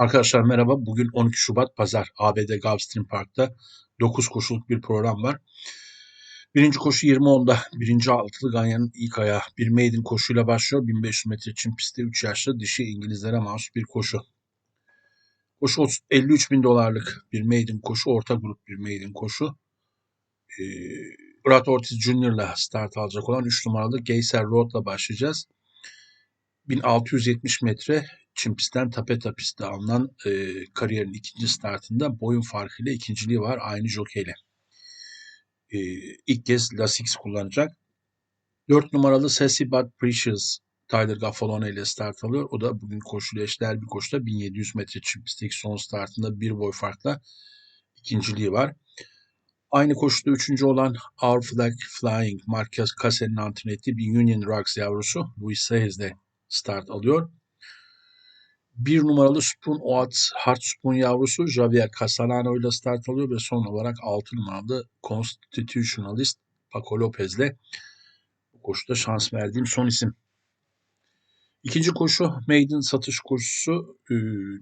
Arkadaşlar merhaba. Bugün 12 Şubat Pazar. ABD Gulfstream Park'ta 9 koşuluk bir program var. Birinci koşu 20.10'da. Birinci altılı Ganyan'ın ilk ayağı. Bir maiden koşuyla başlıyor. 1500 metre çim pistte 3 yaşlı dişi İngilizlere mahsus bir koşu. Koşu 53 bin dolarlık bir maiden koşu. Orta grup bir maiden koşu. Ee, Brad Ortiz Jr.'la start alacak olan 3 numaralı Geyser Road'la başlayacağız. 1670 metre çim pistten tapeta pistte alınan e, kariyerin ikinci startında boyun farkıyla ikinciliği var aynı jokeyle. E, ilk kez Lasix kullanacak. 4 numaralı Sassy But Precious Tyler Gaffalone ile start alıyor. O da bugün koşuyla eşdeğer bir koşuda 1700 metre çim pistteki son startında bir boy farkla ikinciliği var. Aynı koşuda üçüncü olan Our Flag Flying Marquez Casse'nin antrenörü bir Union Rocks yavrusu Luis Saez de start alıyor. Bir numaralı Spoon Oats Hard Spoon yavrusu Javier Casalano ile start alıyor ve son olarak 6 numaralı Constitutionalist Paco Lopez ile koşuda şans verdiğim son isim. İkinci koşu Maiden satış koşusu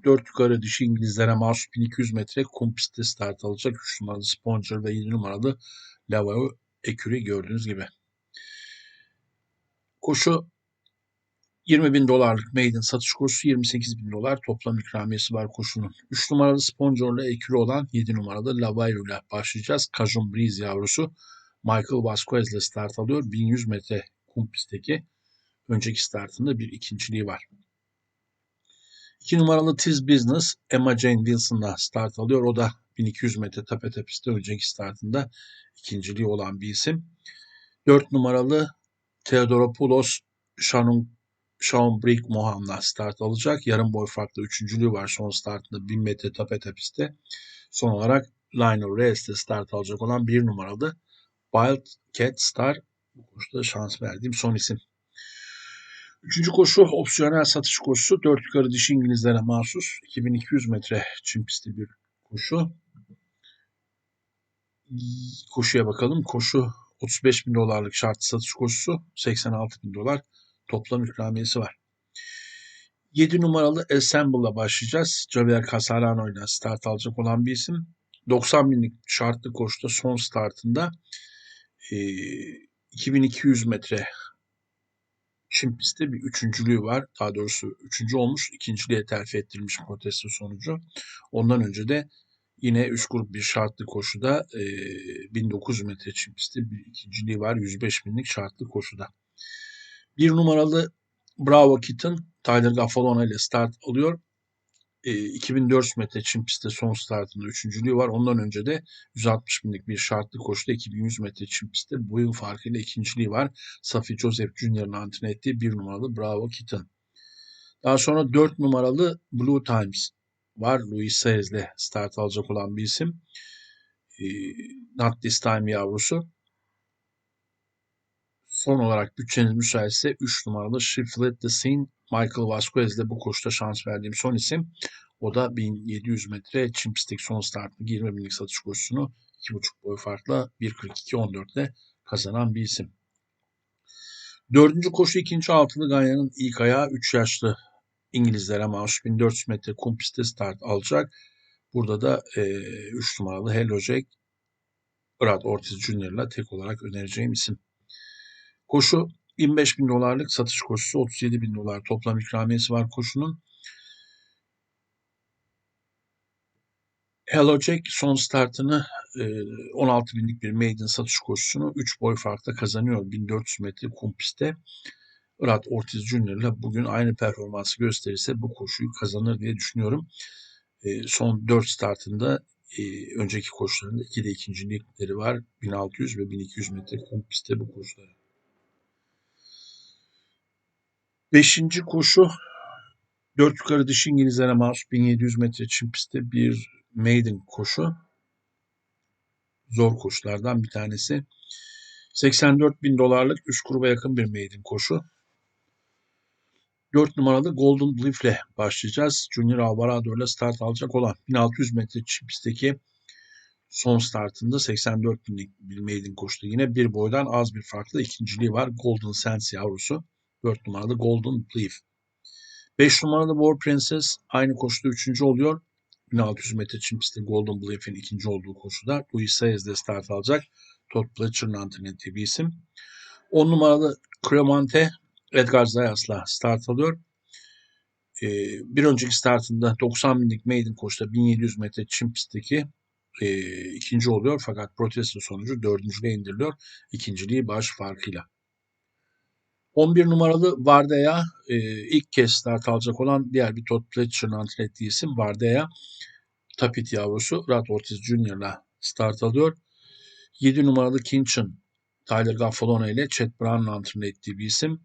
4 yukarı dişi İngilizlere mahsus 1200 metre kum start alacak 3 numaralı Sponger ve 7 numaralı Lavao Ekürü gördüğünüz gibi. Koşu 20 bin dolarlık maiden satış kursu 28 bin dolar toplam ikramiyesi var koşunun. 3 numaralı sponsorla ekürü olan 7 numaralı Lavairo ile başlayacağız. Cajun Breeze yavrusu Michael Vasquez ile start alıyor. 1100 metre kum pistteki önceki startında bir ikinciliği var. 2 numaralı Tiz Business Emma Jane Wilson'la start alıyor. O da 1200 metre tapete pistte önceki startında ikinciliği olan bir isim. 4 numaralı Theodoropoulos Shannon Sean Brick Moham'la start alacak. Yarım boy farklı üçüncülüğü var son startında 1000 metre tapete pistte. Son olarak Lionel Reyes'te start alacak olan bir numaralı Wild Cat Star bu koşuda şans verdiğim son isim. Üçüncü koşu opsiyonel satış koşusu. Dört yukarı dişi İngilizlere mahsus 2200 metre çim pisti bir koşu. Koşuya bakalım. Koşu 35 bin dolarlık şart satış koşusu 86 bin dolar toplam ikramiyesi var. 7 numaralı Assemble'la başlayacağız. Javier Casalano ile start alacak olan bir isim. 90 binlik şartlı koşuda son startında e, 2200 metre Çin pistte bir üçüncülüğü var. Daha doğrusu üçüncü olmuş, ikinciliğe terfi ettirilmiş protesto sonucu. Ondan önce de yine üç grup bir şartlı koşuda e, 1900 metre çim pistte bir ikinciliği var. 105 binlik şartlı koşuda. Bir numaralı Bravo Kitten Tyler Gaffalone ile start alıyor. E, 2004 metre çim pistte son startında üçüncülüğü var. Ondan önce de 160 binlik bir şartlı koşuda 2100 metre çim pistte boyun farkıyla ikinciliği var. Safi Joseph Jr.'ın antrenör ettiği bir numaralı Bravo Kitten. Daha sonra 4 numaralı Blue Times var. Luis Saez ile start alacak olan bir isim. E, Not This Time yavrusu. Son olarak bütçeniz müsaitse 3 numaralı Shiflet the Scene Michael Vasquez ile bu koşuda şans verdiğim son isim. O da 1700 metre pistteki son startlı 20 binlik satış koşusunu 2,5 boy farkla 1.42.14 ile kazanan bir isim. Dördüncü koşu ikinci altılı Ganya'nın ilk ayağı 3 yaşlı İngilizlere mahsus 1400 metre kum pistte start alacak. Burada da e, 3 numaralı Hello Jack Brad Ortiz ile tek olarak önereceğim isim. Koşu 25 bin dolarlık satış koşusu 37 bin dolar toplam ikramiyesi var koşunun. Hello Jack son startını 16 binlik bir maiden satış koşusunu 3 boy farkla kazanıyor 1400 metre kum pistte. Brad Ortiz Jr. ile bugün aynı performansı gösterirse bu koşuyu kazanır diye düşünüyorum. Son 4 startında önceki koşularında 2'de ikincilikleri var. 1600 ve 1200 metre kum pistte bu koşuları. Beşinci koşu dört yukarı dişi İngilizlere mahsus 1700 metre çim pistte bir maiden koşu. Zor koşulardan bir tanesi. 84 bin dolarlık üst gruba yakın bir maiden koşu. 4 numaralı Golden Bluff ile başlayacağız. Junior Alvarado ile start alacak olan 1600 metre çim pistteki son startında 84 binlik bir maiden koştu. Yine bir boydan az bir farklı ikinciliği var. Golden Sense yavrusu. 4 numaralı Golden Belief. 5 numaralı War Princess aynı koşuda 3. oluyor. 1600 metre çim pisti Golden Bluff'in ikinci olduğu koşuda Luis Saez de start alacak. Todd Pletcher'ın antrenörü bir isim. 10 numaralı Cremante Edgar Zayas'la start alıyor. Ee, bir önceki startında 90 binlik maiden koşuda 1700 metre çim pistteki e, ikinci oluyor fakat protesto sonucu dördüncülüğe indiriliyor. İkinciliği baş farkıyla. 11 numaralı Vardaya e, ilk kez start alacak olan diğer bir Todd Pletcher'ın antrenör ettiği isim Vardaya. Tapit yavrusu Rad Ortiz Jr.'la start alıyor. 7 numaralı Kinchin Tyler Gaffalone ile Chet Brown'un antrenör ettiği bir isim.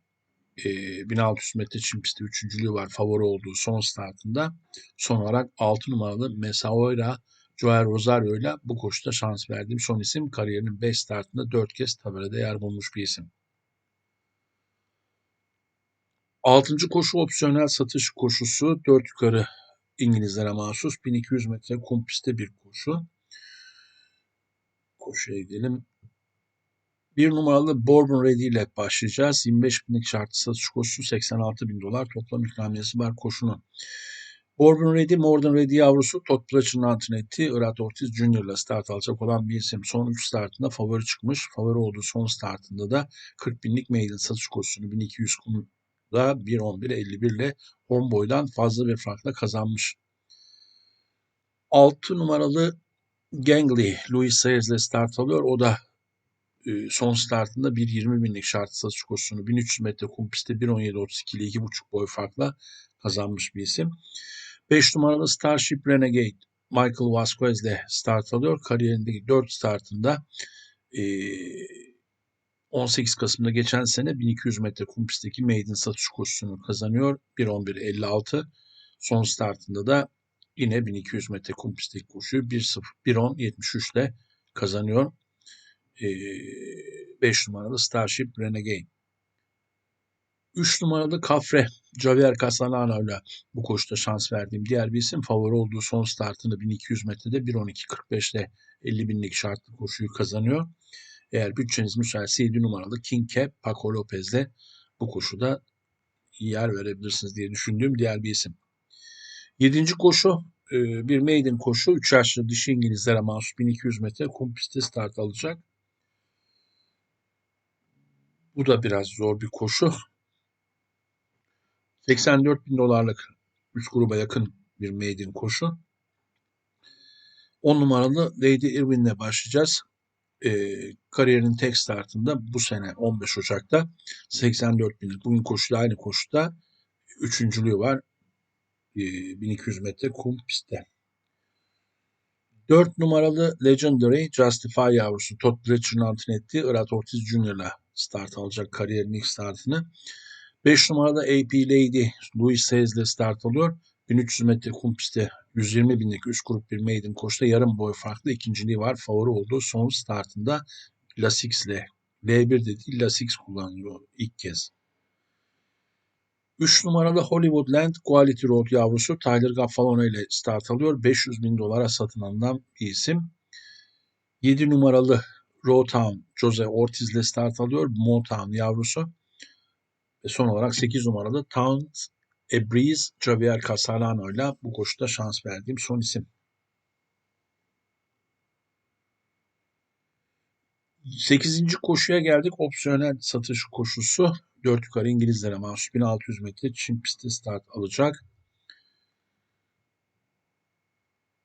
E, 1600 metre çim pisti üçüncülüğü var favori olduğu son startında. Son olarak 6 numaralı Mesaoira Joel Rosario ile bu koşuda şans verdiğim son isim kariyerinin 5 startında 4 kez tabelada yer bulmuş bir isim. Altıncı koşu opsiyonel satış koşusu. Dört yukarı İngilizlere mahsus 1200 metre kum pistte bir koşu. Koşuya gidelim. Bir numaralı Bourbon Ready ile başlayacağız. 25 binlik şartlı satış koşusu 86 bin dolar. Toplam ikramiyesi var koşunun. Bourbon Ready, Morden Ready yavrusu Todd Pletcher'ın antrenör ettiği Irat Ortiz Jr. ile start alacak olan bir isim. Son 3 startında favori çıkmış. Favori olduğu son startında da 40 binlik maiden satış koşusunu 1200 kum da 1.11.51 ile 10 boydan fazla bir farkla kazanmış. 6 numaralı Gangly Louis Sayers ile start alıyor. O da e, son startında 1.20 binlik şart satış koşusunu 1300 metre kum pistte 1.17.32 ile 2.5 boy farkla kazanmış bir isim. 5 numaralı Starship Renegade Michael Vasquez ile start alıyor. Kariyerindeki 4 startında e, 18 Kasım'da geçen sene 1200 metre kum pistteki maiden satış koşusunu kazanıyor. 1.11.56. Son startında da yine 1200 metre kum pistteki koşuyu 1.10.73 ile kazanıyor. 5 numaralı Starship Renegade. 3 numaralı Kafre Javier Casanano ile bu koşuda şans verdiğim diğer bir isim. Favori olduğu son startını 1200 metrede 1.12.45 ile 50 binlik şartlı koşuyu kazanıyor. Eğer bütçeniz müsaitse 7 numaralı King Cap Paco Lopez'le bu koşuda yer verebilirsiniz diye düşündüğüm diğer bir isim. Yedinci koşu e, bir maiden koşu. 3 yaşlı dişi İngilizlere mahsus 1200 metre kum pistte start alacak. Bu da biraz zor bir koşu. 84 bin dolarlık üst gruba yakın bir maiden koşu. 10 numaralı Lady Irwin'le başlayacağız e, kariyerinin tek startında bu sene 15 Ocak'ta 84 binlik. Bugün koşuda aynı koşuda üçüncülüğü var. E, 1200 metre kum pistte. 4 numaralı Legendary Justify yavrusu Todd Bletcher'ın antren ettiği Irat Ortiz Jr.'la start alacak kariyerin ilk startını. 5 numaralı AP Lady Louis Sayes ile start alıyor. 1300 metre kum pistte 120 binlik 3 grup bir maiden koşuda yarım boy farklı ikinciliği var. Favori olduğu son startında Lasix ile L1 dediği Lasix kullanıyor ilk kez. 3 numaralı Hollywoodland Quality Road yavrusu Tyler Gaffalone ile start alıyor. 500 bin dolara satın alınan bir isim. 7 numaralı Rowtown Jose Ortiz ile start alıyor. Motown yavrusu. Ve son olarak 8 numaralı Town Breeze Javier Casalano ile bu koşuda şans verdiğim son isim. Sekizinci koşuya geldik. Opsiyonel satış koşusu. 4 yukarı İngilizlere mahsus 1600 metre Çin pisti start alacak.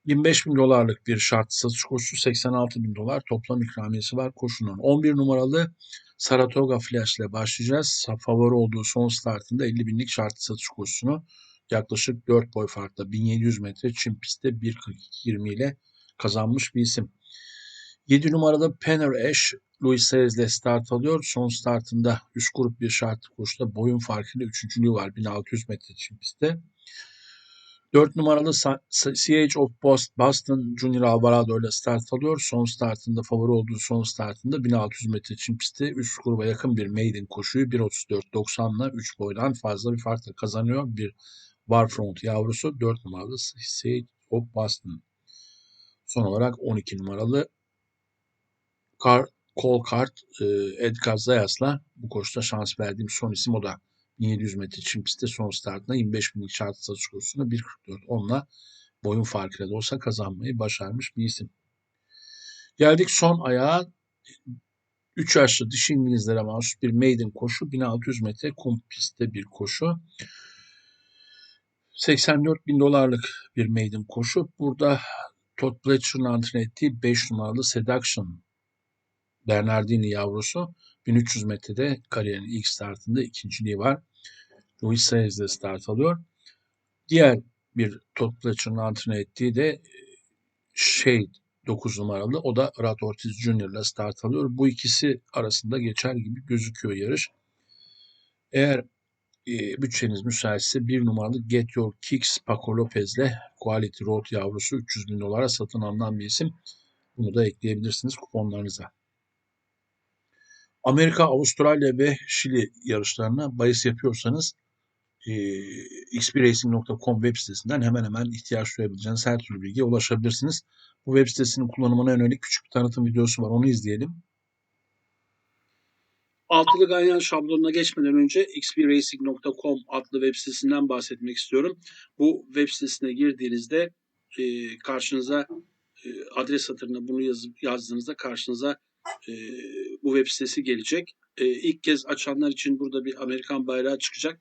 25 bin dolarlık bir şart satış koşusu 86 bin dolar toplam ikramiyesi var koşunun. 11 numaralı Saratoga Flash ile başlayacağız. Favori olduğu son startında 50 binlik şartlı satış koşusunu yaklaşık 4 boy farkla 1700 metre Çin pistte 1.42.20 ile kazanmış bir isim. 7 numaralı Penner Ash Louis Sayes ile start alıyor. Son startında üst grup bir şartlı koşuda boyun farkıyla üçüncülüğü var 1600 metre Çin pistte. 4 numaralı CH of Boston Junior Alvarado ile start alıyor. Son startında favori olduğu son startında 1600 metre çim pistte üst gruba yakın bir maiden koşuyu 1.34.90'la 3 boydan fazla bir farkla kazanıyor. Bir Warfront yavrusu 4 numaralı CH of Boston. Son olarak 12 numaralı Car Colcart Edgar Zayas'la bu koşuda şans verdiğim son isim o da 1700 metre çim pistte son startında 25 binlik şart satış kursunu 1.44 onunla boyun farkıyla da olsa kazanmayı başarmış bir isim. Geldik son ayağa 3 yaşlı dişi İngilizlere mahsus bir maiden koşu 1600 metre kum pistte bir koşu. 84 bin dolarlık bir maiden koşu. Burada Todd Pletcher'ın antren ettiği 5 numaralı Seduction Bernardini yavrusu 1300 metrede kariyerin ilk startında ikinciliği var. Luis Saez de start alıyor. Diğer bir Todd Pletcher'ın antren ettiği de Shade 9 numaralı. O da Rad Ortiz Jr. ile start alıyor. Bu ikisi arasında geçer gibi gözüküyor yarış. Eğer e, bütçeniz müsaitse bir numaralı Get Your Kicks Paco Lopez'le Quality Road yavrusu 300 bin dolara satın alınan bir isim. Bunu da ekleyebilirsiniz kuponlarınıza. Amerika, Avustralya ve Şili yarışlarına bahis yapıyorsanız e, xbracing.com web sitesinden hemen hemen ihtiyaç duyabileceğiniz her türlü bilgiye ulaşabilirsiniz. Bu web sitesinin kullanımına yönelik küçük bir tanıtım videosu var. Onu izleyelim. Altılı ganyan şablonuna geçmeden önce xbracing.com adlı web sitesinden bahsetmek istiyorum. Bu web sitesine girdiğinizde e, karşınıza e, adres satırına bunu yazıp yazdığınızda karşınıza e, bu web sitesi gelecek. E, ilk kez açanlar için burada bir Amerikan bayrağı çıkacak.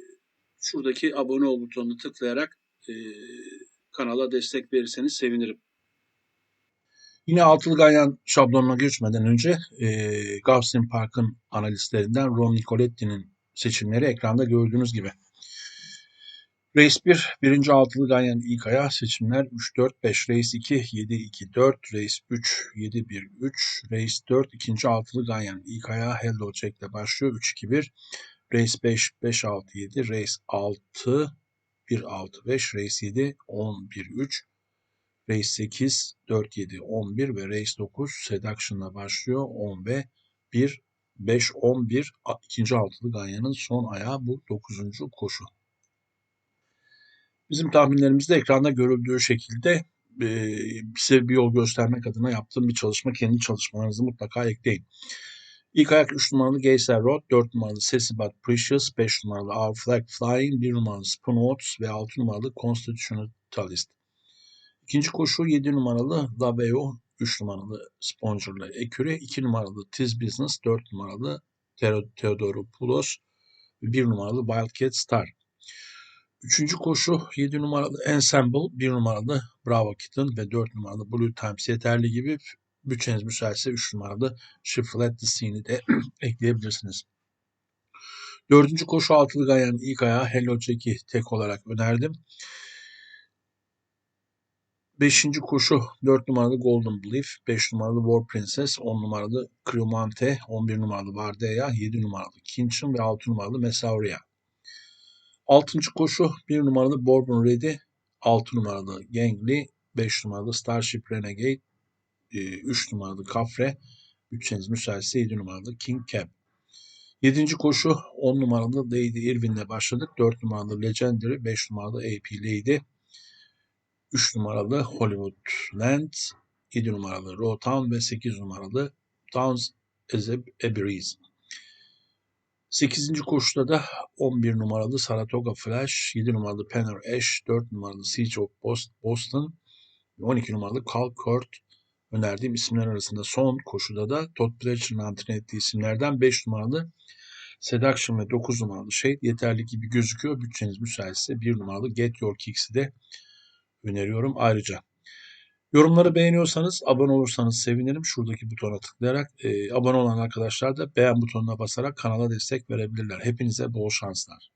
şuradaki abone ol butonunu tıklayarak e, kanala destek verirseniz sevinirim. Yine altılı ganyan şablonuna geçmeden önce e, Gulfstream Park'ın analistlerinden Ron Nicoletti'nin seçimleri ekranda gördüğünüz gibi. Race 1, birinci altılı Ganyan ilk ayağı seçimler 3-4-5, Race 2, 7-2-4, Race 3, 7-1-3, Race 4, ikinci altılı Ganyan ilk ayağı Hello Check ile başlıyor 3-2-1, Race 5, 5-6-7, Race 6, 1-6-5, Race 7, 10-1-3, Race 8, 4-7-11 ve Race 9 Seduction'la başlıyor 10 ve 1, 5-11, ikinci altılı Ganyan'ın son ayağı bu 9. koşu. Bizim tahminlerimizde ekranda görüldüğü şekilde e, size bir yol göstermek adına yaptığım bir çalışma. Kendi çalışmalarınızı mutlaka ekleyin. İlk ayak 3 numaralı Geyser Road, 4 numaralı Sassy But Precious, 5 numaralı Our Flag Flying, 1 numaralı Spoon Oats ve 6 numaralı Constitutionalist. İkinci koşu 7 numaralı Laveo, 3 numaralı Sponger'la Eküre, 2 numaralı Tiz Business, 4 numaralı Theodoropoulos ve 1 numaralı Wildcat Star. Üçüncü koşu 7 numaralı Ensemble, 1 numaralı Bravo Kitten ve 4 numaralı Blue Times yeterli gibi bütçeniz müsaitse 3 numaralı Shuffle at the Scene'i de ekleyebilirsiniz. Dördüncü koşu altılı gayanın ilk ayağı Hello Jack'i tek olarak önerdim. Beşinci koşu 4 numaralı Golden Belief, 5 numaralı War Princess, 10 numaralı Cremante, 11 numaralı Vardeya, 7 numaralı Kinchin ve 6 numaralı Mesauria. Altıncı koşu 1 numaralı Bourbon Ready, 6 numaralı Gangly, 5 numaralı Starship Renegade, 3 numaralı Kafre, bütçeniz müsaitse 7 numaralı King Cab. 7. koşu 10 numaralı Lady Irwin'le başladık. 4 numaralı Legendary, 5 numaralı AP Lady, 3 numaralı Hollywood Land, 7 numaralı Rotown ve 8 numaralı Towns as a Breeze. 8. koşuda da 11 numaralı Saratoga Flash, 7 numaralı Penner Ash, 4 numaralı Siege of Boston, 12 numaralı Calcourt önerdiğim isimler arasında son koşuda da Todd Pletcher'ın antrenör ettiği isimlerden 5 numaralı Seduction ve 9 numaralı Shade yeterli gibi gözüküyor. Bütçeniz müsaitse 1 numaralı Get Your Kicks'i de öneriyorum ayrıca. Yorumları beğeniyorsanız abone olursanız sevinirim. Şuradaki butona tıklayarak e, abone olan arkadaşlar da beğen butonuna basarak kanala destek verebilirler. Hepinize bol şanslar.